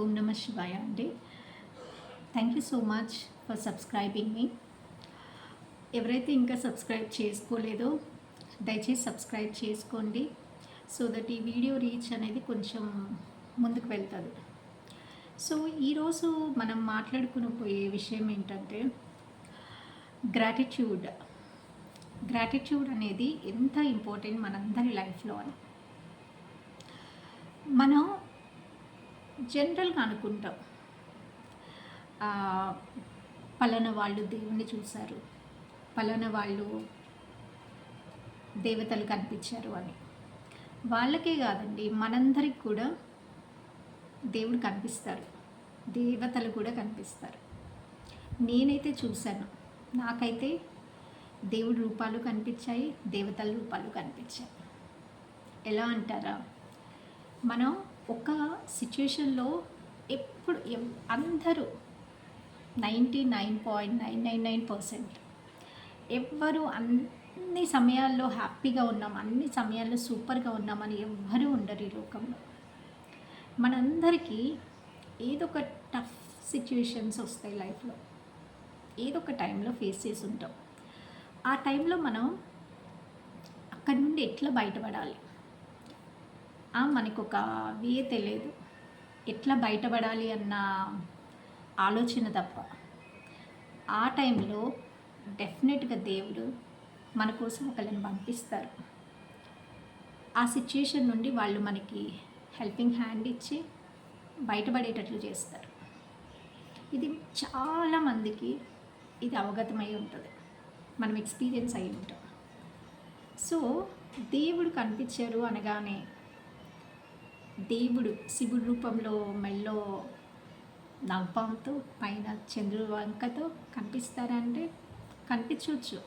ఓం నమ శివాయ అండి. Thank you so much for subscribing మీ ఎవరైతే ఇంకా సబ్స్క్రైబ్ చేసుకోలేదో దయచేసి సబ్స్క్రైబ్ చేసుకోండి సో దట్ ఈ వీడియో రీచ్ అనేది కొంచెం ముందుకు వెళ్తుంది. సో ఈరోజు మనం మాట్లాడుకుని పోయే విషయం ఏంటంటే గ్రాటిట్యూడ్ గ్రాటిట్యూడ్ అనేది ఎంత ఇంపార్టెంట్ మనందరి లైఫ్లో అని. మనం జనరల్గా అనుకుంటాం. పలాన పలానా వాళ్ళు దేవుణ్ణి చూశారు. పలానా వాళ్ళు దేవతలు కనిపించారు అని. వాళ్ళకే కాదండి మనందరికి కూడా దేవుడు కనిపిస్తారు. దేవతలు కూడా కనిపిస్తారు. నేనైతే చూశాను. నాకైతే దేవుడి రూపాలు కనిపించాయి దేవతల రూపాలు కనిపించాయి. ఎలా అంటారా? మనం ఒక సిచ్యుయేషన్లో ఎప్పుడు ఎవ్- అందరూ ninety nine point nine nine nine percent. ఎవ్వరు అన్ని సమయాల్లో హ్యాపీగా ఉన్నాం అన్ని సమయాల్లో సూపర్గా ఉన్నామని ఎవ్వరూ ఉండరు ఈ లోకంలో. మనందరికీ ఏదో ఒక టఫ్ సిచ్యుయేషన్స్ వస్తాయి లైఫ్లో. ఏదో ఒక టైంలో ఫేస్ చేసి ఉంటాం. ఆ టైంలో మనం అక్కడి నుండి ఎట్లా బయటపడాలి? మనకు ఒక వే తెలియదు. ఎట్లా బయటపడాలి అన్న ఆలోచన తప్ప. ఆ టైంలో డెఫినెట్గా దేవుడు మన కోసం ఒకళ్ళని పంపిస్తారు. ఆ సిచ్యుయేషన్ నుండి వాళ్ళు మనకి హెల్పింగ్ హ్యాండ్ ఇచ్చి బయటపడేటట్లు చేస్తారు. ఇది చాలామందికి ఇది అవగతమై ఉంటుంది. మనం ఎక్స్పీరియన్స్ అయి ఉంటాం. సో దేవుడు కనిపించారు అనగానే దేవుడు శివుడి రూపంలో మెల్లో నవ్వంతో పైన చంద్రుడి వంకతో కనిపిస్తారంటే కనిపించవచ్చు.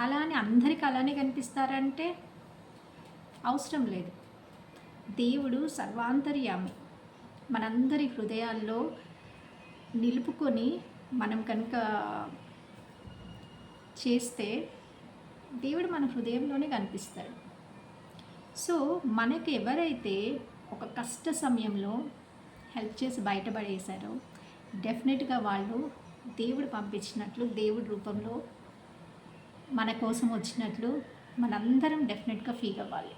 అలా అని అందరికి అలానే కనిపిస్తారంటే అవసరం లేదు. దేవుడు సర్వాంతర్యామి. మనందరి హృదయాల్లో నిలుపుకొని మనం కనుక చేస్తే దేవుడు మన హృదయంలోనే కనిపిస్తాడు. సో మనకు ఎవరైతే ఒక కష్ట సమయంలో హెల్ప్ చేసి బయటపడేశారో డెఫినెట్గా వాళ్ళు దేవుడు పంపించినట్లు దేవుడి రూపంలో మన కోసం వచ్చినట్లు మనందరం డెఫినెట్గా ఫీల్ అవ్వాలి.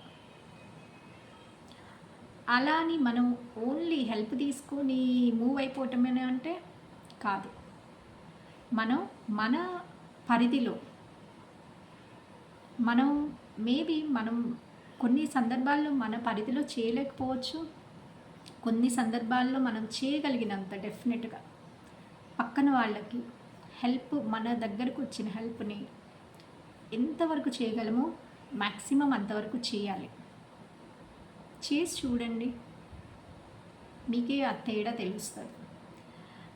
అలా అని మనం ఓన్లీ హెల్ప్ తీసుకొని మూవ్ అయిపోవటమేనా అంటే కాదు. మనం మన పరిధిలో మనం మేబీ మనం కొన్ని సందర్భాల్లో మన పరిధిలో చేయలేకపోవచ్చు. కొన్ని సందర్భాల్లో మనం చేయగలిగినంత డెఫినెట్గా పక్కన వాళ్ళకి హెల్ప్ మన దగ్గరకు వచ్చిన హెల్ప్ని ఎంతవరకు చేయగలమో మ్యాక్సిమం అంతవరకు చేయాలి. చేసి చూడండి. మీకే ఆ తేడా తెలుస్తుంది.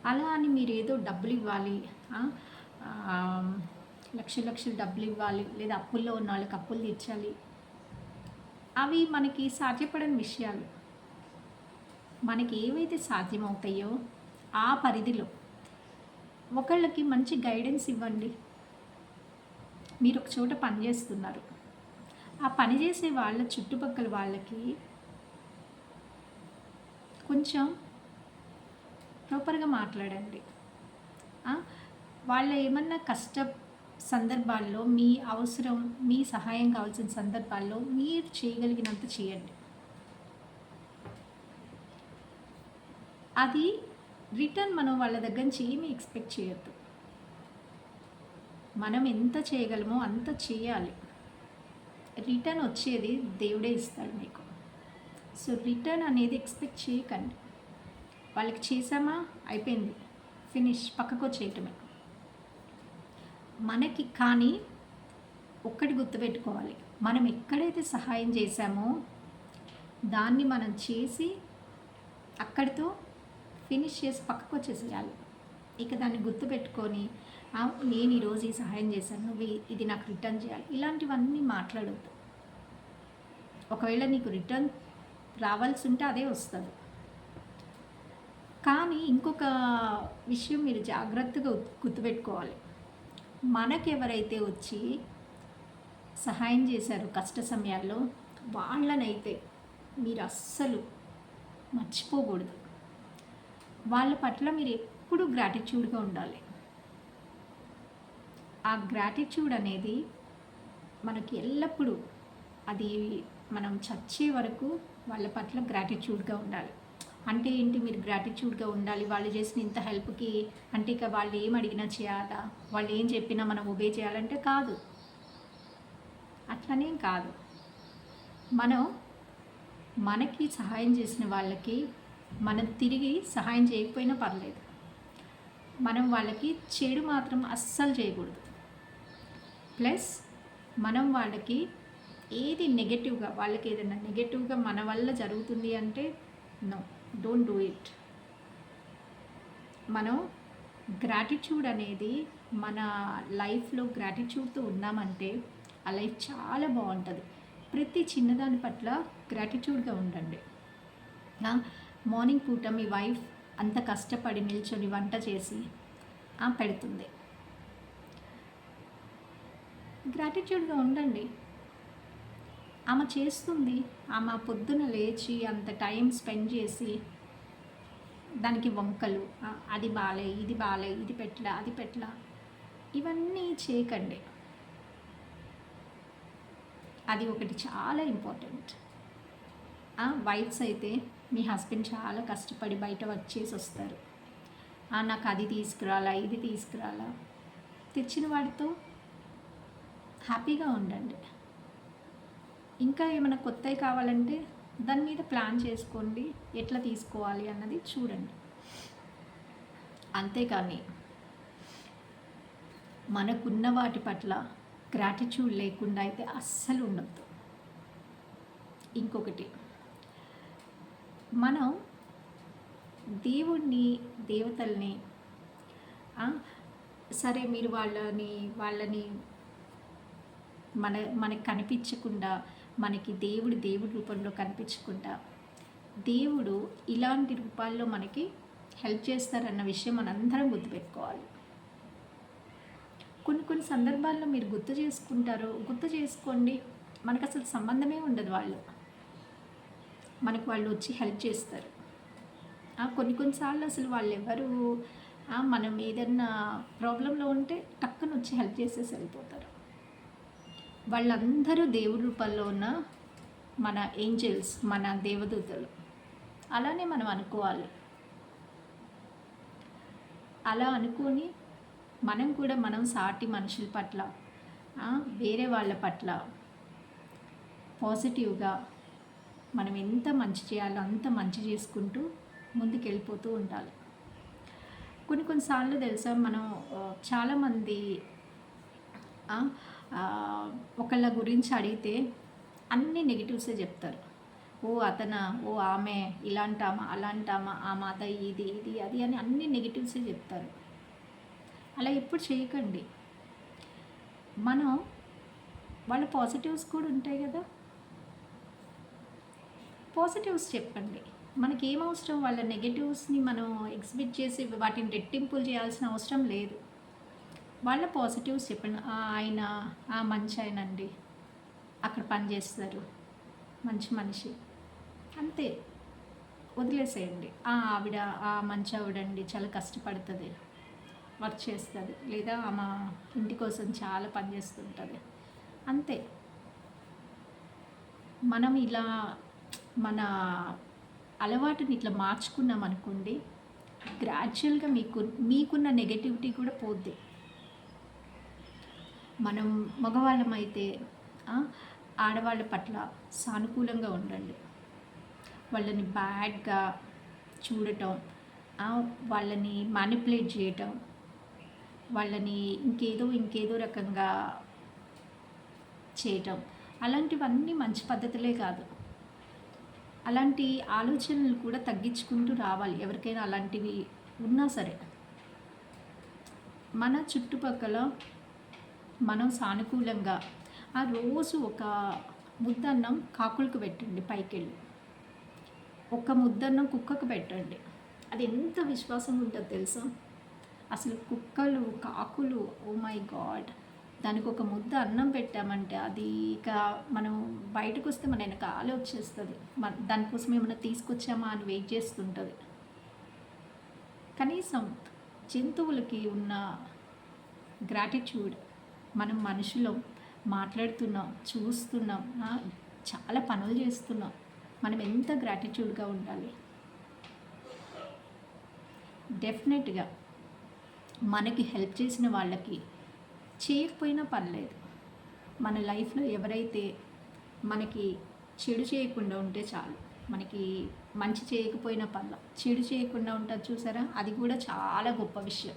అలా అని మీరు ఏదో డబ్బులు ఇవ్వాలి లక్ష లక్షలు డబ్బులు ఇవ్వాలి లేదా అప్పుల్లో ఉన్న వాళ్ళకి అప్పులు తీర్చాలి అవి మనకి సాధ్యపడని విషయాలు. మనకి ఏవైతే సాధ్యమవుతాయో ఆ పరిధిలో ఒకళ్ళకి మంచి గైడెన్స్ ఇవ్వండి. మీరు ఒక చోట పని చేస్తున్నారు. ఆ పని చేసే వాళ్ళ చుట్టుపక్కల వాళ్ళకి కొంచెం ప్రాపర్గా మాట్లాడండి. వాళ్ళ ఏమన్నా కష్ట సందర్భాల్లో మీ అవసరం మీ సహాయం కావాల్సిన సందర్భాల్లో మీరు చేయగలిగినంత చేయండి. అది రిటర్న్ మనం వాళ్ళ దగ్గర నుంచి ఏమి ఎక్స్పెక్ట్ చేయొద్దు. మనం ఎంత చేయగలమో అంత చేయాలి. రిటర్న్ వచ్చేది దేవుడే ఇస్తాడు మీకు. సో రిటర్న్ అనేది ఎక్స్పెక్ట్ చేయకండి. వాళ్ళకి చేసామా అయిపోయింది. ఫినిష్. పక్కకు వచ్చేయటమే. మనకి కానీ ఒక్కటి గుర్తుపెట్టుకోవాలి. మనం ఎక్కడైతే సహాయం చేశామో దాన్ని మనం చేసి అక్కడితో ఫినిష్ చేసి పక్కకు వచ్చేసేయాలి. ఇక దాన్ని గుర్తుపెట్టుకొని నేను ఈరోజు ఈ సహాయం చేశాను నువ్వు ఇది నాకు రిటర్న్ చేయాలి. ఇలాంటివన్నీ మాట్లాడొద్దు. ఒకవేళ నీకు రిటర్న్ రావాల్సి ఉంటే అదే వస్తుంది. కానీ ఇంకొక విషయం మీరు జాగ్రత్తగా గుర్తు- గుర్తుపెట్టుకోవాలి. మనకెవరైతే వచ్చి సహాయం చేశారో కష్ట సమయాల్లో వాళ్ళనైతే మీరు అస్సలు మర్చిపోకూడదు. వాళ్ళ పట్ల మీరు ఎప్పుడూ గ్రాటిట్యూడ్గా ఉండాలి. ఆ గ్రాటిట్యూడ్ అనేది మనకి ఎల్లప్పుడూ అది మనం చచ్చే వరకు వాళ్ళ పట్ల గ్రాటిట్యూడ్గా ఉండాలి. అంటే ఏంటి మీరు గ్రాటిట్యూడ్గా ఉండాలి? వాళ్ళు చేసిన ఇంత హెల్ప్కి అంటే ఇక వాళ్ళు ఏం అడిగినా చేయాలా? వాళ్ళు ఏం చెప్పినా మనం ఒబే చేయాలంటే కాదు. అట్లనేం కాదు. మనం మనకి సహాయం చేసిన వాళ్ళకి మనం తిరిగి సహాయం చేయకపోయినా పర్లేదు. మనం వాళ్ళకి చెడు మాత్రం అస్సలు చేయకూడదు. ప్లస్ మనం వాళ్ళకి ఏది నెగటివ్గా వాళ్ళకి ఏదైనా నెగటివ్గా మన వల్ల జరుగుతుంది అంటే నో డోంట్ డూ ఇట్ మనం గ్రాటిట్యూడ్ అనేది మన లైఫ్లో గ్రాటిట్యూడ్తో ఉన్నామంటే ఆ లైఫ్ చాలా బాగుంటుంది. ప్రతి చిన్నదాని పట్ల గ్రాటిట్యూడ్గా ఉండండి. మార్నింగ్ పూట మీ వైఫ్ అంత కష్టపడి నిల్చొని వంట చేసి పెడుతుంది. గ్రాటిట్యూడ్గా ఉండండి. ఆమె చేస్తుంది. ఆమె పొద్దున లేచి అంత టైం స్పెండ్ చేసి దానికి వంకలు అది బాలే ఇది బాలే ఇది పెట్ల అది పెట్ల ఇవన్నీ చేయకండి. అది ఒకటి చాలా ఇంపార్టెంట్. వైఫ్స్ అయితే మీ హస్బెండ్ చాలా కష్టపడి బయట వర్క్ చేసి వస్తారు. నాకు అది తీసుకురాలా ఇది తీసుకురాలా. తెచ్చిన వాడితో హ్యాపీగా ఉండండి. ఇంకా ఏమైనా కొత్తవి కావాలంటే దాని మీద ప్లాన్ చేసుకోండి. ఎట్లా తీసుకోవాలి అన్నది చూడండి. అంతేకాని మనకున్న వాటి పట్ల గ్రాటిట్యూడ్ లేకుండా అయితే అస్సలు ఉండద్దు. ఇంకొకటి మనం దేవుణ్ణి దేవతల్ని సరే మీరు వాళ్ళని వాళ్ళని మన మనకు కనిపించకుండా మనకి దేవుడు దేవుడి రూపంలో కనిపించకుండా. దేవుడు ఇలాంటి రూపాల్లో మనకి హెల్ప్ చేస్తారన్న విషయం మనందరం గుర్తుపెట్టుకోవాలి. కొన్ని కొన్ని సందర్భాల్లో మీరు గుర్తు చేసుకుంటారు గుర్తు చేసుకోండి. మనకు అసలు సంబంధమే ఉండదు వాళ్ళు. మనకు వాళ్ళు వచ్చి హెల్ప్ చేస్తారు. ఆ, కొన్ని కొన్నిసార్లు అసలు వాళ్ళు ఎవరు? మనం ఏదన్నా ప్రాబ్లంలో ఉంటే టక్కున వచ్చి హెల్ప్ చేసేసి వెళ్ళిపోతారు. వాళ్ళందరూ దేవుడి రూపంలో ఉన్న మన ఏంజల్స్ మన దేవదూతలు. అలానే మనం అనుకోవాలి. అలా అనుకొని మనం కూడా మనం సాటి మనుషుల పట్ల వేరే వాళ్ళ పట్ల పాజిటివ్గా మనం ఎంత మంచి చేయాలో అంత మంచి చేసుకుంటూ ముందుకెళ్ళిపోతూ ఉండాలి. కొన్ని కొన్నిసార్లు తెలుసా మనం చాలామంది ఒకళ్ళ గురించి అడిగితే అన్ని నెగిటివ్సే చెప్తారు. ఓ అతన ఓ ఆమె ఇలాంటామా అలాంటామా ఆ మాత ఇది ఇది అది అని అన్ని నెగిటివ్సే చెప్తారు. అలా ఎప్పుడు చేయకండి. మనం వాళ్ళ పాజిటివ్స్ కూడా ఉంటాయి కదా. పాజిటివ్స్ చెప్పండి. మనకి ఏం అవసరం? వాళ్ళ నెగటివ్స్ని మనం ఎగ్జిబిట్ చేసి వాటిని రెట్టింపులు చేయాల్సిన అవసరం లేదు. వాళ్ళ పాజిటివ్స్ చెప్పండి ఆయన ఆ మంచి ఆయన అండి అక్కడ పని చేస్తారు. మంచి మనిషి. అంతే. వదిలేసేయండి. "ఆ, ఆవిడ ఆ మంచి ఆవిడండి చాలా కష్టపడుతుంది. వర్క్ చేస్తుంది. లేదా ఆమె ఇంటి కోసం చాలా పని చేస్తుంటుంది. అంతే. మనం ఇలా మన అలవాటుని ఇట్లా మార్చుకున్నాం అనుకోండి గ్రాడ్యువల్గా మీకు మీకున్న నెగటివిటీ కూడా పోద్ది. మనం మగవాళ్ళమైతే ఆడవాళ్ళ పట్ల సానుకూలంగా ఉండండి. వాళ్ళని బ్యాడ్గా చూడటం వాళ్ళని మ్యానిపులేట్ చేయటం వాళ్ళని ఇంకేదో ఇంకేదో రకంగా చేయటం. అలాంటివన్నీ మంచి పద్ధతులే కాదు. అలాంటి ఆలోచనలు కూడా తగ్గించుకుంటూ రావాలి. ఎవరికైనా అలాంటివి ఉన్నా సరే. మన చుట్టుపక్కల మనం సానుకూలంగా ఆ రోజు ఒక ముద్దన్నం కాకులకు పెట్టండి పైకెళ్ళి. ఒక ముద్దన్నం కుక్కకు పెట్టండి. అది ఎంత విశ్వాసం ఉంటుందో తెలుసా? అసలు కుక్కలు కాకులు ఓ మై గాడ్! దానికి ఒక ముద్ద అన్నం పెట్టామంటే అది ఇక మనం బయటకు వస్తే మన వెనక ఆలో వచ్చేస్తుంది. మన దానికోసం ఏమైనా తీసుకొచ్చామా అని వెయిట్ చేస్తుంటుంది. కనీసం జంతువులకి ఉన్న గ్రాటిట్యూడ్ మనం మనుషులు మాట్లాడుతున్నాం చూస్తున్నాం చాలా పనులు చేస్తున్నాం. మనం ఎంత గ్రాటిట్యూడ్గా ఉండాలి? డెఫినెట్గా మనకి హెల్ప్ చేసిన వాళ్ళకి చేయకపోయినా పర్లేదు. మన లైఫ్లో ఎవరైతే మనకి చెడు చేయకుండా ఉంటే చాలు. మనకి మంచి చేయకపోయినా పర్ల చెడు చేయకుండా ఉంటుంది చూసారా? అది కూడా చాలా గొప్ప విషయం.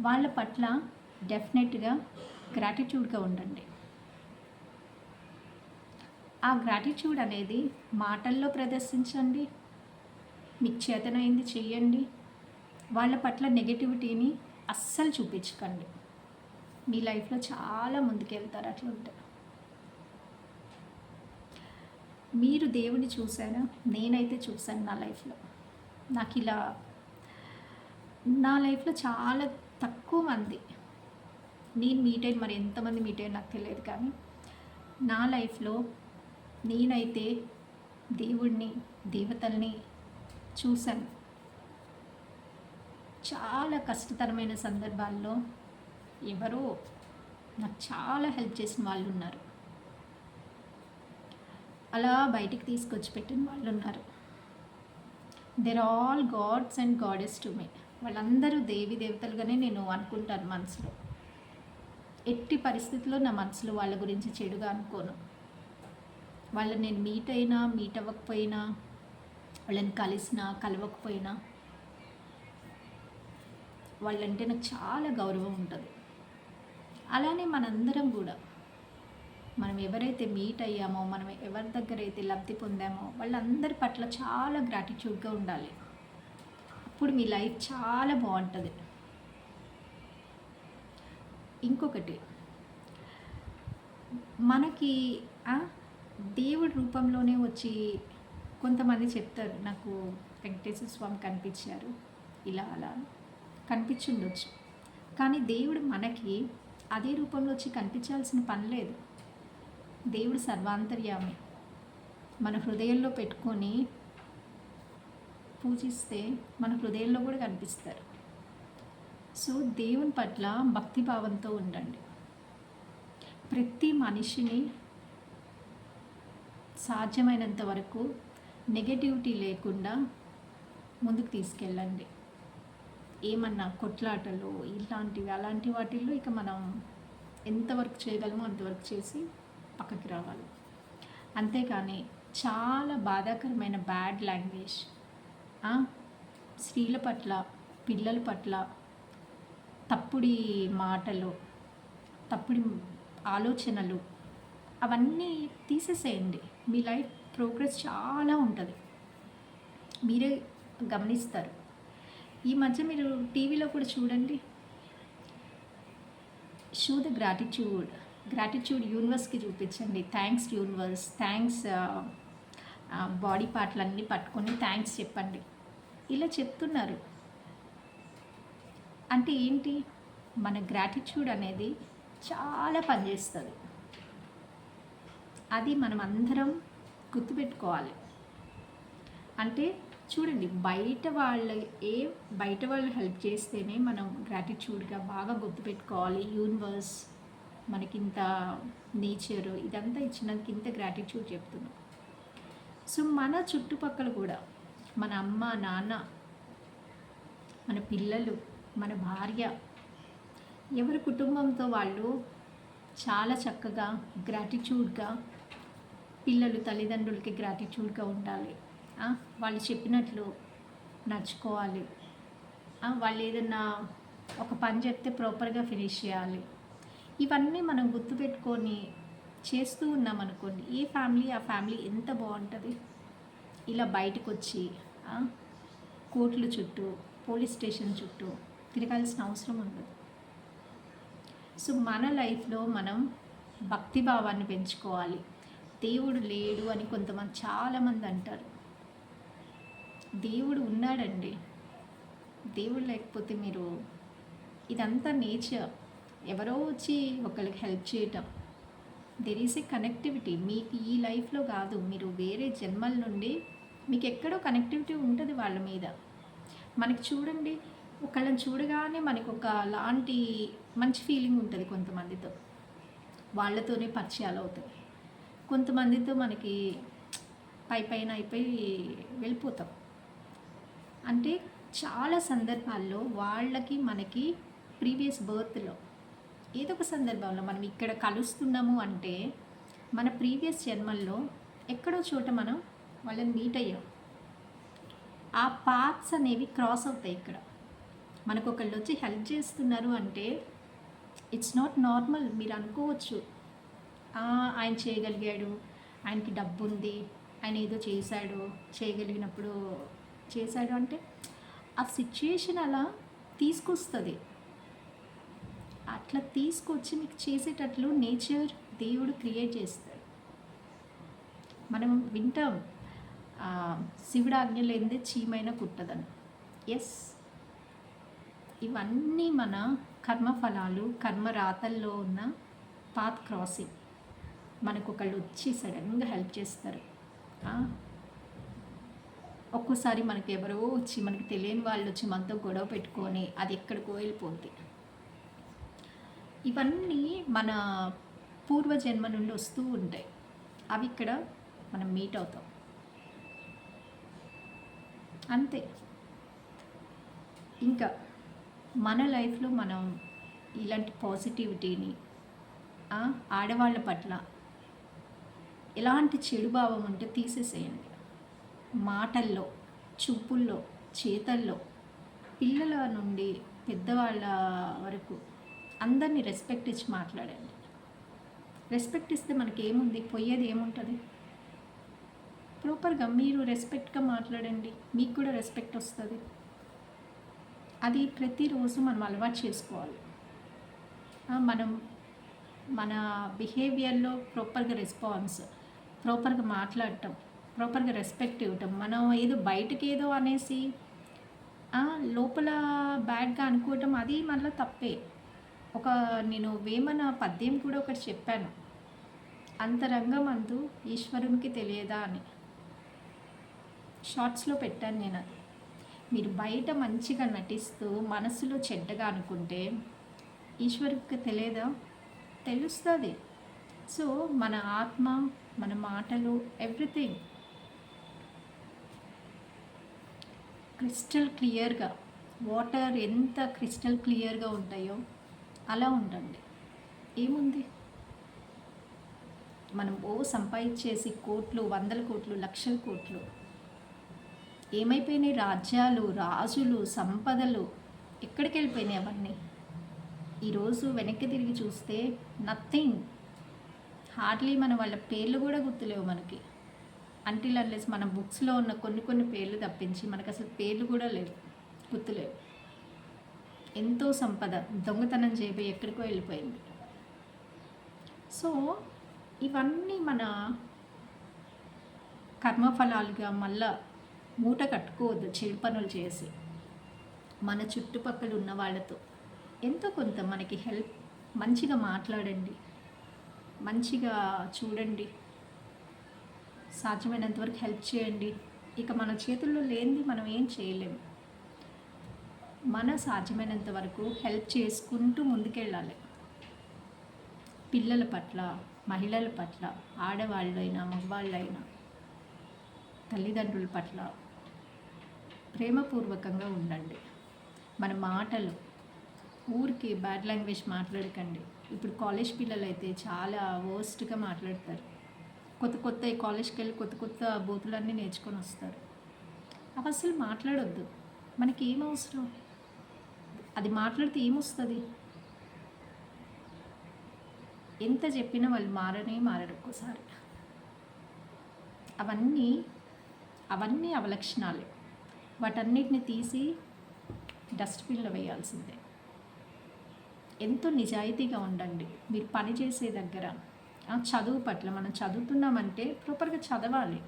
వాళ్ళ పట్ల డెఫినెట్గా గ్రాటిట్యూడ్గా ఉండండి. ఆ గ్రాటిట్యూడ్ అనేది మాటల్లో ప్రదర్శించండి మీకు చేతనైంది చెయ్యండి వాళ్ళ పట్ల నెగటివిటీని అస్సలు చూపించకండి. మీ లైఫ్లో చాలా ముందుకెళ్తారు అట్లా ఉంటే మీరు దేవుని చూశారా? నేనైతే చూశాను నా లైఫ్లో. నాకు ఇలా నా లైఫ్లో చాలా తక్కువ మంది నేను మీట్ అయిన మరి ఎంతమంది మీట్ అయ్యారు నాకు తెలియదు కానీ నా లైఫ్లో నేనైతే దేవుడిని దేవతల్ని చూశాను. చాలా కష్టతరమైన సందర్భాల్లో ఎవరో నాకు చాలా హెల్ప్ చేసిన వాళ్ళు ఉన్నారు. అలా బయటికి తీసుకొచ్చి పెట్టిన వాళ్ళు ఉన్నారు. There all gods and goddess to me వాళ్ళందరూ దేవి దేవతలుగానే నేను అనుకుంటాను మనసులో. ఎట్టి పరిస్థితుల్లో నా మనసులో వాళ్ళ గురించి చెడుగా అనుకోను. వాళ్ళని నేను మీట్ అయినా మీట్ అవ్వకపోయినా వాళ్ళని కలిసినా కలవకపోయినా వాళ్ళంటే నాకు చాలా గౌరవం ఉంటుంది. అలానే మనందరం కూడా. మనం ఎవరైతే మీట్ అయ్యామో మనం ఎవరి దగ్గర అయితే లబ్ధి పొందామో వాళ్ళందరి పట్ల చాలా గ్రాటిట్యూడ్గా ఉండాలి. అప్పుడు మీ లైఫ్ చాలా బాగుంటుంది. ఇంకొకటి. మనకి దేవుడి రూపంలోనే వచ్చి కొంతమంది చెప్తారు నాకు వెంకటేశ్వర స్వామి కనిపించారు ఇలా అలా కనిపించుండొచ్చు. కానీ దేవుడు మనకి అదే రూపంలో వచ్చి కనిపించాల్సిన పని లేదు. దేవుడు సర్వాంతర్యామి. మన హృదయంలో పెట్టుకొని పూజిస్తే మన హృదయంలో కూడా కనిపిస్తారు. సో దేవుని పట్ల భక్తిభావంతో ఉండండి. ప్రతి మనిషిని సాధ్యమైనంత వరకు నెగటివిటీ లేకుండా ముందుకు తీసుకెళ్ళండి. ఏమన్నా కొట్లాటలు ఇలాంటివి అలాంటి వాటిల్లో ఇక మనం ఎంతవరకు చేయగలమో అంతవరకు చేసి పక్కకి రావాలి. అంతేకాని చాలా బాధాకరమైన బ్యాడ్ లాంగ్వేజ్ స్త్రీల పట్ల పిల్లల పట్ల తప్పుడి మాటలు తప్పుడి ఆలోచనలు అవన్నీ తీసేసేయండి. మీ లైఫ్ ప్రోగ్రెస్ చాలా ఉంటుంది. మీరే గమనిస్తారు. ఈ మధ్య మీరు టీవీలో కూడా చూడండి. షూ ద గ్రాటిట్యూడ్ గ్రాటిట్యూడ్ యూనివర్స్కి చూపించండి. థ్యాంక్స్ యూనివర్స్ థ్యాంక్స్ బాడీ పార్ట్లన్నీ పట్టుకొని థ్యాంక్స్ చెప్పండి. ఇలా చెప్తున్నారు. అంటే ఏంటి? మన గ్రాటిట్యూడ్ అనేది చాలా పనిచేస్తుంది. అది మనం అందరం గుర్తుపెట్టుకోవాలి. అంటే చూడండి బయట వాళ్ళ ఏ బయట వాళ్ళు హెల్ప్ చేస్తేనే మనం గ్రాటిట్యూడ్గా బాగా గుర్తుపెట్టుకోవాలి. యూనివర్స్ మనకింత నేచర్ ఇదంతా ఇచ్చినందుకు ఇంత గ్రాటిట్యూడ్ చెప్తున్నాం. సో మన చుట్టుపక్కల కూడా మన అమ్మ నాన్న మన పిల్లలు మన భార్య. ఎవరి కుటుంబంతో వాళ్ళు చాలా చక్కగా గ్రాటిట్యూడ్గా పిల్లలు తల్లిదండ్రులకి గ్రాటిట్యూడ్గా ఉండాలి. వాళ్ళు చెప్పినట్లు నడుచుకోవాలి. వాళ్ళు ఏదన్నా ఒక పని చెప్తే ప్రాపర్గా ఫినిష్ చేయాలి. ఇవన్నీ మనం గుర్తుపెట్టుకొని చేస్తూ ఉన్నాం అనుకోండి ఏ ఫ్యామిలీ ఆ ఫ్యామిలీ ఎంత బాగుంటుంది? ఇలా బయటకు వచ్చి కోర్టుల చుట్టూ పోలీస్ స్టేషన్ చుట్టూ తిరగాల్సిన అవసరం ఉండదు. సో మన లైఫ్లో మనం భక్తి భావాన్ని పెంచుకోవాలి. దేవుడు లేడు అని కొంతమంది చాలామంది అంటారు. దేవుడు ఉన్నాడండి. దేవుడు లేకపోతే మీరు ఇదంతా నేచర్. ఎవరో వచ్చి ఒకరికి హెల్ప్ చేయటం. దెర్ ఈస్ ఏ కనెక్టివిటీ మీకు ఈ లైఫ్లో కాదు. మీరు వేరే జన్మల నుండి మీకు ఎక్కడో కనెక్టివిటీ ఉంటుంది వాళ్ళ మీద. మనకి చూడండి ఒకళ్ళని చూడగానే మనకు ఒక లాంటి మంచి ఫీలింగ్ ఉంటుంది కొంతమందితో. వాళ్ళతోనే పరిచయాలు అవుతాయి. కొంతమందితో మనకి పై పైన అయిపోయి వెళ్ళిపోతాం. అంటే చాలా సందర్భాల్లో వాళ్ళకి మనకి ప్రీవియస్ బర్త్లో ఏదో ఒక సందర్భంలో మనం ఇక్కడ కలుస్తున్నాము అంటే మన ప్రీవియస్ జన్మల్లో ఎక్కడో చోట మనం వాళ్ళని మీట్ అయ్యాం. ఆ పాత్స్ అనేవి క్రాస్ అవుతాయి ఇక్కడ. మనకు ఒకళ్ళు వచ్చి హెల్ప్ చేస్తున్నారు అంటే ఇట్స్ నాట్ నార్మల్ మీరు అనుకోవచ్చు. ఆయన చేయగలిగాడు. ఆయనకి డబ్బు ఉంది ఆయన ఏదో చేశాడు. చేయగలిగినప్పుడు చేశాడు అంటే ఆ సిచ్యుయేషన్ అలా తీసుకొస్తుంది. అట్లా తీసుకొచ్చి మీకు చేసేటట్లు నేచర్ దేవుడు క్రియేట్ చేస్తాడు. మనం వింటాం శివుడు ఆజ్ఞ లేనిదే చీమైనా కుట్టదని. ఎస్ ఇవన్నీ మన కర్మఫలాలు కర్మ రాతల్లో ఉన్న పాత్ క్రాసింగ్ మనకు ఒకళ్ళు వచ్చి సడన్గా హెల్ప్ చేస్తారు. ఒక్కోసారి మనకి ఎవరో వచ్చి మనకి తెలియని వాళ్ళు వచ్చి మనతో గొడవ పెట్టుకొని అది ఎక్కడికో వెళ్ళిపోద్ది. ఇవన్నీ మన పూర్వజన్మ నుండి వస్తూ ఉంటాయి. అవి ఇక్కడ మనం మీట్ అవుతాం. అంతే. ఇంకా మన లైఫ్లో మనం ఇలాంటి పాజిటివిటీని ఆడవాళ్ళ పట్ల ఎలాంటి చెడు భావం ఉంటే తీసేసేయండి. మాటల్లో చూపుల్లో చేతల్లో పిల్లల నుండి పెద్దవాళ్ళ వరకు అందరినీ రెస్పెక్ట్ ఇచ్చి మాట్లాడండి. రెస్పెక్ట్ ఇస్తే మనకి ఏముంది పోయేది ఏముంటుంది? ప్రాపర్గా మీరు రెస్పెక్ట్గా మాట్లాడండి. మీకు కూడా రెస్పెక్ట్ వస్తుంది. అది ప్రతిరోజు మనం అలవాటు చేసుకోవాలి. మనం మన బిహేవియర్లో ప్రాపర్గా రెస్పాన్స్ ప్రాపర్గా మాట్లాడటం ప్రాపర్గా రెస్పెక్ట్ ఇవ్వటం మనం ఏదో బయటకి ఏదో అనేసి లోపల బ్యాడ్గా అనుకోవటం అది మళ్ళీ తప్పే. ఒక నేను వేమన పద్యం కూడా ఒకటి చెప్పాను. అంతరంగం అందు ఈశ్వరునికి తెలియదా అని. షార్ట్స్లో పెట్టాను నేను అది. మీరు బయట మంచిగా నటిస్తూ మనసులో చెడ్డగా అనుకుంటే ఈశ్వరుకి తెలియదా? తెలుస్తుంది. సో మన ఆత్మ మన మాటలు ఎవ్రీథింగ్ క్రిస్టల్ క్లియర్గా వాటర్ ఎంత క్రిస్టల్ క్లియర్గా ఉంటాయో అలా ఉండండి. ఏముంది? మనం ఓ సంపాదించేసి కోట్లు వందల కోట్లు లక్షల కోట్లు ఏమైపోయినాయి? రాజ్యాలు రాజులు సంపదలు ఎక్కడికి వెళ్ళిపోయినాయి అవన్నీ? ఈరోజు వెనక్కి తిరిగి చూస్తే నథింగ్ హార్డ్లీ మన వాళ్ళ పేర్లు కూడా గుర్తులేవు మనకి. అంటిల్ అన్లెస్ మన బుక్స్లో ఉన్న కొన్ని కొన్ని పేర్లు తప్పించి మనకు అసలు పేర్లు కూడా లేవు గుర్తులేవు. ఎంతో సంపద దొంగతనం చేయబోయి ఎక్కడికో వెళ్ళిపోయింది. సో ఇవన్నీ మన కర్మఫలాలుగా మళ్ళా మూట కట్టుకోవద్దు చెడు పనులు చేసి. మన చుట్టుపక్కల ఉన్న వాళ్ళతో. ఎంతో కొంత మనకి హెల్ప్ మంచిగా మాట్లాడండి. మంచిగా చూడండి. సాధ్యమైనంతవరకు హెల్ప్ చేయండి. ఇక మన చేతుల్లో లేనిది మనం ఏం చేయలేము మన సాధ్యమైనంత వరకు హెల్ప్ చేసుకుంటూ ముందుకెళ్ళాలి. పిల్లల పట్ల మహిళల పట్ల ఆడవాళ్ళైనా మగవాళ్ళైనా తల్లిదండ్రుల పట్ల ప్రేమపూర్వకంగా ఉండండి. మన మాటలు ఊరికి బ్యాడ్ లాంగ్వేజ్ మాట్లాడకండి. ఇప్పుడు కాలేజ్ పిల్లలు అయితే చాలా వర్స్ట్గా మాట్లాడతారు. కొత్త కొత్త ఈ కాలేజ్కి వెళ్ళి కొత్త కొత్త బూతులన్నీ నేర్చుకొని వస్తారు. అవి అసలు మాట్లాడొద్దు. మనకి ఏం అవసరం? అది మాట్లాడితే ఏమొస్తుంది? ఎంత చెప్పినా వాళ్ళు మారనే మారడు ఒక్కోసారి. అవన్నీ అవన్నీ అవలక్షణాలే. వాటన్నిటిని తీసి డస్ట్బిన్లో వేయాల్సిందే. ఎంతో నిజాయితీగా ఉండండి. మీరు పని చేసే దగ్గర ఆ చదువు పట్ల మనం చదువుతున్నామంటే ప్రాపర్గా చదవాలి.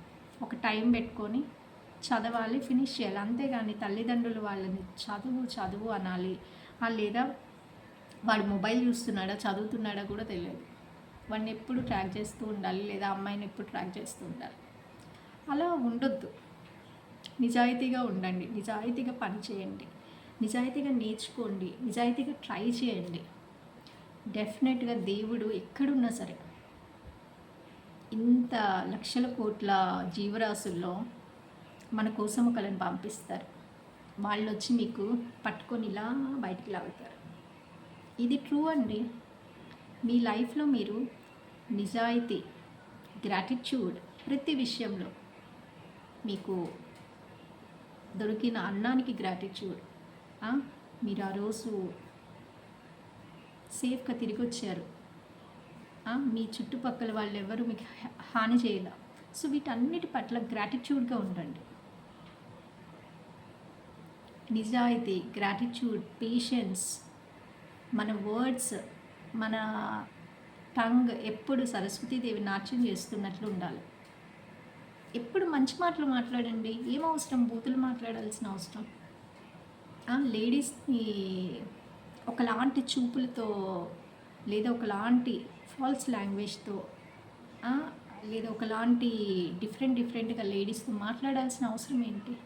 ఒక టైం పెట్టుకొని చదవాలి ఫినిష్ చేయాలి. అంతేగాని తల్లిదండ్రులు వాళ్ళని చదువు చదువు అనాలి. లేదా వాడు మొబైల్ చూస్తున్నాడా చదువుతున్నాడా కూడా తెలియదు. వాడిని ఎప్పుడు ట్రాక్ చేస్తూ ఉండాలి లేదా అమ్మాయిని ఎప్పుడు ట్రాక్ చేస్తూ ఉండాలి. అలా ఉండొద్దు. నిజాయితీగా ఉండండి. నిజాయితీగా పని చేయండి. నిజాయితీగా నేర్చుకోండి. నిజాయితీగా ట్రై చేయండి. డెఫినెట్గా దేవుడు ఎక్కడున్నా సరే ఇంత లక్షల కోట్ల జీవరాశుల్లో మన కోసం ఒకళ్ళని పంపిస్తారు. వాళ్ళు వచ్చి మీకు పట్టుకొని ఇలా బయటికి లాగుతారు. ఇది ట్రూ అండి. మీ లైఫ్లో మీరు నిజాయితీ గ్రాటిట్యూడ్ ప్రతి విషయంలో మీకు దొరికిన అన్నానికి గ్రాటిట్యూడ్ మీరు ఆ రోజు సేఫ్గా తిరిగి వచ్చారు మీ చుట్టుపక్కల వాళ్ళు ఎవరు మీకు హా- హాని చేయలే. సో వీటన్నిటి పట్ల గ్రాటిట్యూడ్గా ఉండండి. నిజాయితీ గ్రాటిట్యూడ్ పేషెన్స్ మన వర్డ్స్ మన టంగ్ ఎప్పుడు సరస్వతీదేవి నాట్యం చేస్తున్నట్లు ఉండాలి. ఎప్పుడు మంచి మాటలు మాట్లాడండి. ఏం అవసరం? బూతులు మాట్లాడాల్సిన అవసరం. లేడీస్ని ఒకలాంటి చూపులతో లేదా ఒకలాంటి ఫాల్స్ లాంగ్వేజ్తో లేదా ఒకలాంటి డిఫరెంట్ డిఫరెంట్గా లేడీస్తో మాట్లాడాల్సిన అవసరం ఏంటి?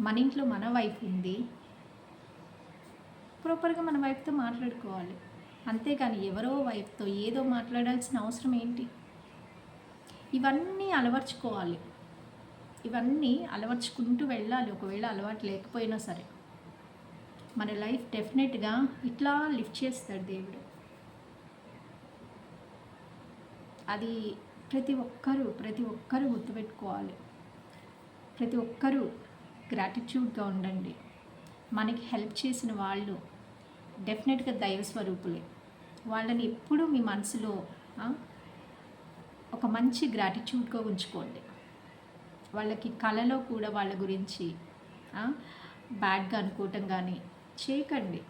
మన ఇంట్లో మన వైఫ్ ఉంది. ప్రాపర్గా మన వైఫ్తో మాట్లాడుకోవాలి. అంతేకాని ఎవరో వైఫ్తో ఏదో మాట్లాడాల్సిన అవసరం ఏంటి? ఇవన్నీ అలవర్చుకోవాలి. ఇవన్నీ అలవర్చుకుంటూ వెళ్ళాలి. ఒకవేళ అలవాటు లేకపోయినా సరే. మన లైఫ్ డెఫినెట్గా ఇట్లా లిఫ్ట్ చేస్తాడు దేవుడు. అది ప్రతి ఒక్కరూ ప్రతి ఒక్కరూ గుర్తుపెట్టుకోవాలి. ప్రతి ఒక్కరూ గ్రాటిట్యూడ్గా ఉండండి. మనకి హెల్ప్ చేసిన వాళ్ళు డెఫినెట్గా దైవ స్వరూపులే. వాళ్ళని ఎప్పుడూ మీ మనసులో ఒక మంచి గ్రాటిట్యూడ్గా ఉంచుకోండి. వాళ్ళకి కళలో కూడా వాళ్ళ గురించి బ్యాడ్గా అనుకోవటం కానీ చేయకండి.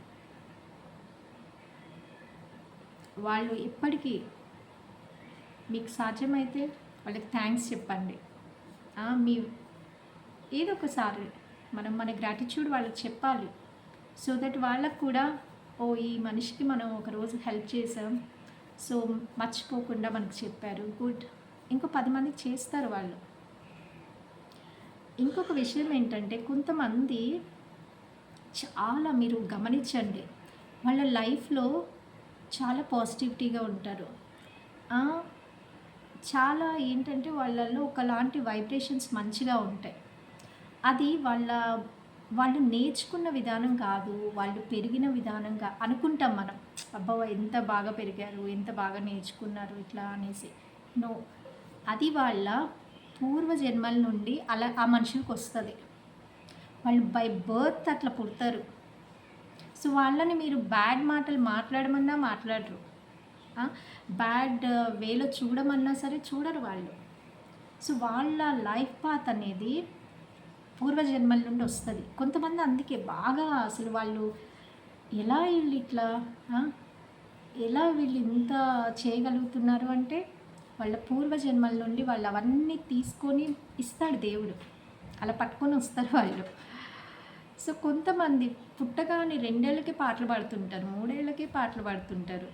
వాళ్ళు ఎప్పటికీ మీకు సాధ్యమైతే వాళ్ళకి థ్యాంక్స్ చెప్పండి. మీ ఏదో ఒకసారి మనం మన గ్రాటిట్యూడ్ వాళ్ళకి చెప్పాలి. సో దట్ వాళ్ళకు కూడా ఓ ఈ మనిషికి మనం ఒకరోజు హెల్ప్ చేసాం సో మర్చిపోకుండా మనకు చెప్పారు. గుడ్ ఇంకో పది మందికి చేస్తారు వాళ్ళు. ఇంకొక విషయం ఏంటంటే కొంతమంది చాలా మీరు గమనించండి వాళ్ళ లైఫ్లో చాలా పాజిటివిటీగా ఉంటారు. చాలా ఏంటంటే వాళ్ళల్లో ఒకలాంటి వైబ్రేషన్స్ మంచిగా ఉంటాయి. అది వాళ్ళ వాళ్ళు నేర్చుకున్న విధానం కాదు వాళ్ళు పెరిగిన విధానంగా అనుకుంటాం మనం. అబ్బా ఎంత బాగా పెరిగారు ఎంత బాగా నేర్చుకున్నారు ఇట్లా అనేసి. నో అది వాళ్ళ పూర్వ జన్మల నుండి అలా ఆ మనుషులకు వస్తుంది. వాళ్ళు బై బర్త్ అట్లా పుడతారు. సో వాళ్ళని మీరు బ్యాడ్ మాటలు మాట్లాడమన్నా మాట్లాడరు. బ్యాడ్ వేలో చూడమన్నా సరే చూడరు వాళ్ళు. సో వాళ్ళ లైఫ్ పాత్ అనేది పూర్వజన్మల నుండి వస్తుంది. కొంతమంది అందుకే బాగా అసలు వాళ్ళు ఎలా వీళ్ళు ఇట్లా ఎలా వీళ్ళు ఇంత చేయగలుగుతున్నారు అంటే వాళ్ళ పూర్వజన్మల నుండి వాళ్ళు అవన్నీ తీసుకొని ఇస్తాడు దేవుడు. అలా పట్టుకొని వస్తారు వాళ్ళు. సో కొంతమంది పుట్టగానే రెండేళ్ళకే పాటలు పాడుతుంటారు మూడేళ్ళకే పాటలు పాడుతుంటారు.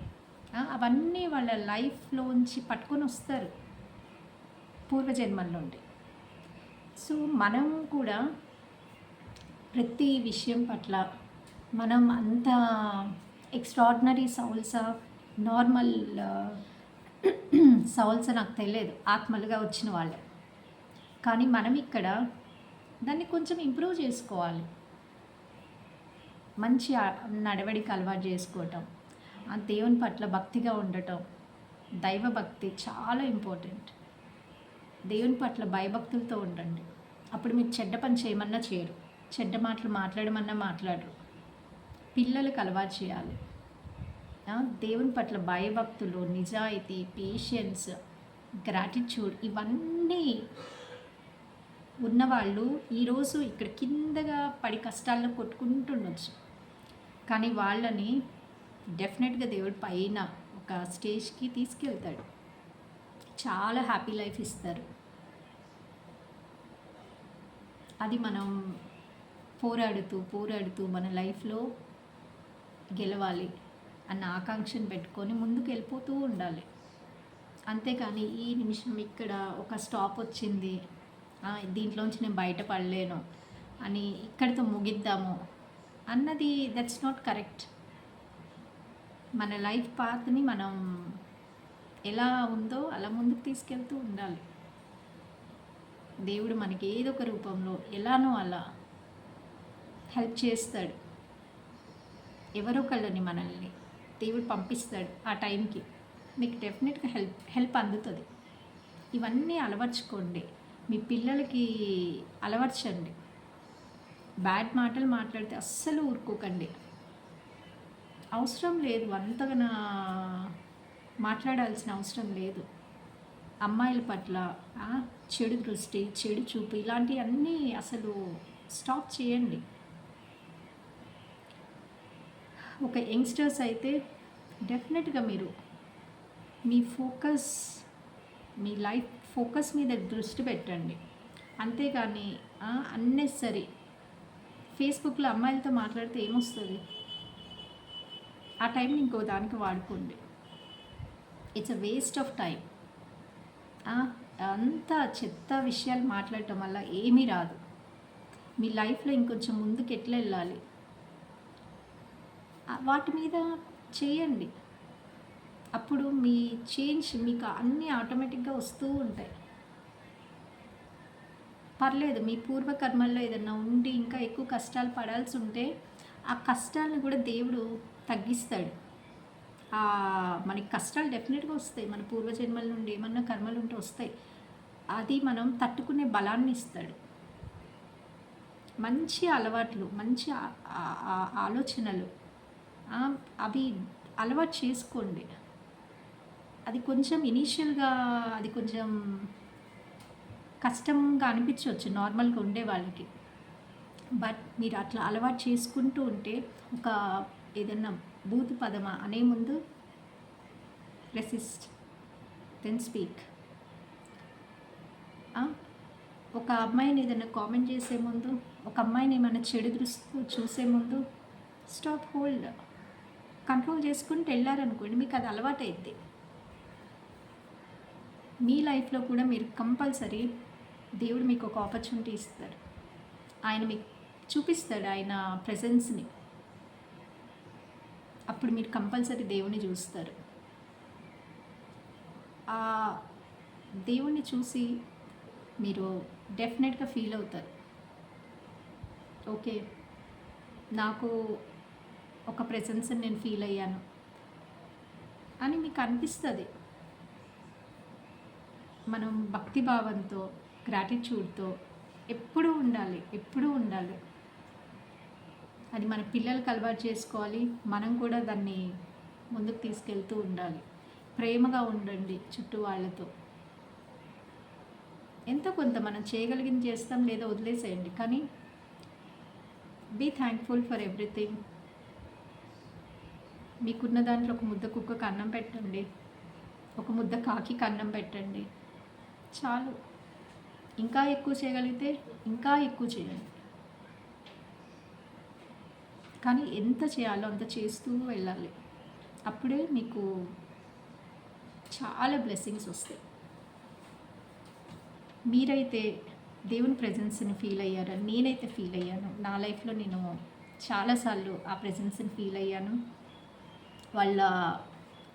అవన్నీ వాళ్ళ లైఫ్లోంచి పట్టుకొని వస్తారు పూర్వజన్మల నుండి. సో మనం కూడా ప్రతి విషయం పట్ల మనం అంత ఎక్స్ట్రాడినరీ సౌల్సా నార్మల్ సౌల్స్ నాకు తెలియదు. ఆత్మలుగా వచ్చిన వాళ్ళే. కానీ మనం ఇక్కడ దాన్ని కొంచెం ఇంప్రూవ్ చేసుకోవాలి. మంచి నడవడికి అలవాటు చేసుకోవటం ఆ దేవుని పట్ల భక్తిగా ఉండటం దైవ భక్తి చాలా ఇంపార్టెంట్ దేవుని పట్ల భయభక్తులతో ఉండండి. అప్పుడు మీరు చెడ్డ పని చేయమన్నా చేయరు. చెడ్డ మాటలు మాట్లాడమన్నా మాట్లాడరు. పిల్లలకు అలవాటు చేయాలి. దేవుని పట్ల భయభక్తులు నిజాయితీ పేషెన్స్ గ్రాటిట్యూడ్ ఇవన్నీ ఉన్నవాళ్ళు ఈరోజు ఇక్కడ కిందగా పడి కష్టాల్లో కొట్టుకుంటుండొచ్చు. కానీ వాళ్ళని డెఫినెట్గా దేవుడు పైన ఒక స్టేజ్కి తీసుకెళ్తాడు. చాలా హ్యాపీ లైఫ్ ఇస్తారు. అది మనం పోరాడుతూ పోరాడుతూ మన లైఫ్లో గెలవాలి అన్న ఆకాంక్షను పెట్టుకొని ముందుకు వెళ్ళిపోతూ ఉండాలి. అంతేకాని ఈ నిమిషం ఇక్కడ ఒక స్టాప్ వచ్చింది. దీంట్లోంచి నేను బయటపడలేను అని ఇక్కడితో ముగిద్దాము అన్నది దట్స్ నాట్ కరెక్ట్ మన లైఫ్ పాత్ని మనం ఎలా ఉందో అలా ముందుకు తీసుకెళ్తూ ఉండాలి. దేవుడు మనకి ఏదో ఒక రూపంలో ఎలానో అలా హెల్ప్ చేస్తాడు. ఎవరో కళ్ళని మనల్ని దేవుడు పంపిస్తాడు ఆ టైంకి. మీకు డెఫినెట్గా హెల్ప్ హెల్ప్ అందుతుంది. ఇవన్నీ అలవర్చుకోండి. మీ పిల్లలకి అలవర్చండి. బ్యాడ్ మాటలు మాట్లాడితే అస్సలు ఊరుకోకండి. అవసరం లేదు అంతగా మాట్లాడాల్సిన అవసరం లేదు. అమ్మాయిల పట్ల చెడు దృష్టి చెడు చూపు ఇలాంటివన్నీ అసలు స్టాప్ చేయండి. ఒక యంగ్స్టర్స్ అయితే డెఫినెట్గా మీరు మీ ఫోకస్ మీ లైఫ్ ఫోకస్ మీద దృష్టి పెట్టండి. అంతేగాని అన్నెసరీ ఫేస్బుక్లో అమ్మాయిలతో మాట్లాడితే ఏమొస్తుంది? ఆ టైంని ఇంకో దానికి వాడుకోండి. It's a waste of time అంత చెత్త విషయాలు మాట్లాడటం వల్ల ఏమీ రాదు. మీ లైఫ్లో ఇంకొంచెం ముందుకు ఎట్లా వెళ్ళాలి? వాటి మీద చేయండి. అప్పుడు మీ చేంజ్ మీకు అన్నీ ఆటోమేటిక్గా వస్తూ ఉంటాయి. పర్లేదు మీ పూర్వకర్మల్లో ఏదన్నా ఉండి ఇంకా ఎక్కువ కష్టాలు పడాల్సి ఉంటే ఆ కష్టాలను కూడా దేవుడు తగ్గిస్తాడు. మనకి కష్టాలు డెఫినెట్గా వస్తాయి. మన పూర్వజన్మల నుండి ఏమన్నా కర్మలు ఉంటే వస్తాయి. అది మనం తట్టుకునే బలాన్ని ఇస్తాడు. మంచి అలవాట్లు మంచి ఆలోచనలు అవి అలవాటు చేసుకోండి. అది కొంచెం ఇనీషియల్గా అది కొంచెం కష్టంగా అనిపించవచ్చు నార్మల్గా ఉండే వాళ్ళకి. బట్ మీరు అట్లా అలవాటు చేసుకుంటూ ఉంటే ఒక ఏదన్నా బూతు పదమా అనే ముందు రెసిస్ట్ దెన్ స్పీక్ ఒక అమ్మాయిని ఏదైనా కామెంట్ చేసే ముందు ఒక అమ్మాయిని ఏమైనా చెడు దృష్టితో చూసే ముందు స్టాప్ హోల్డ్ కంట్రోల్ చేసుకుంటూ వెళ్ళారనుకోండి మీకు అది అలవాటు మీ లైఫ్లో కూడా మీరు కంపల్సరీ దేవుడు మీకు ఒక ఆపర్చునిటీ ఇస్తాడు ఆయన మీకు చూపిస్తాడు ఆయన ప్రజెన్స్ని అప్పుడు మీరు కంపల్సరీ దేవుణ్ణి చూస్తారు. ఆ దేవుణ్ణి చూసి మీరు డెఫినెట్గా ఫీల్ అవుతారు. ఓకే నాకు ఒక ప్రెసెన్స్ నేను ఫీల్ అయ్యాను అని మీకు అనిపిస్తుంది. మనం భక్తి భావంతో గ్రాటిట్యూడ్తో ఎప్పుడూ ఉండాలి ఎప్పుడూ ఉండాలి. అది మన పిల్లలకు అలవాటు చేసుకోవాలి. మనం కూడా దాన్ని ముందుకు తీసుకెళ్తూ ఉండాలి. ప్రేమగా ఉండండి చుట్టూ వాళ్ళతో. ఎంతో కొంత మనం చేయగలిగింది చేస్తాం లేదా వదిలేసేయండి. కానీ బీ థ్యాంక్ఫుల్ ఫర్ ఎవ్రీథింగ్ మీకున్న దాంట్లో ఒక ముద్ద కుక్కకు అన్నం పెట్టండి. ఒక ముద్ద కాకి అన్నం పెట్టండి. చాలు. ఇంకా ఎక్కువ చేయగలిగితే ఇంకా ఎక్కువ చేయండి. కానీ ఎంత చేయాలో అంత చేస్తూ వెళ్ళాలి. అప్పుడే మీకు చాలా బ్లెస్సింగ్స్ వస్తాయి. మీరైతే దేవుని ప్రజెన్స్ని ఫీల్ అయ్యారు. నేనైతే ఫీల్ అయ్యాను. నా లైఫ్లో నేను చాలాసార్లు ఆ ప్రజెన్స్ని ఫీల్ అయ్యాను. వాళ్ళ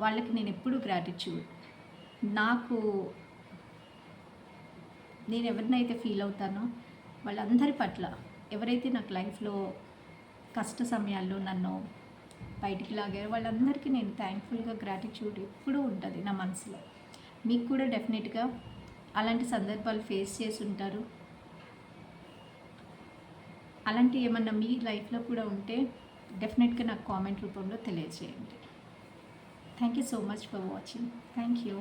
వాళ్ళకి నేను ఎప్పుడూ గ్రాటిట్యూడ్ నాకు నేను ఎవరినైతే ఫీల్ అవుతానో వాళ్ళందరి పట్ల ఎవరైతే నాకు లైఫ్లో కష్ట సమయాల్లో నన్ను బయటికి లాగారు. వాళ్ళందరికీ నేను థ్యాంక్ఫుల్గా గ్రాటిట్యూడ్ ఎప్పుడూ ఉంటుంది నా మనసులో. మీకు కూడా డెఫినెట్గా అలాంటి సందర్భాలు ఫేస్ చేసి ఉంటారు. అలాంటి ఏమన్నా మీ లైఫ్లో కూడా ఉంటే డెఫినెట్గా నాకు కామెంట్ రూపంలో తెలియజేయండి. Thank you so much for watching thank you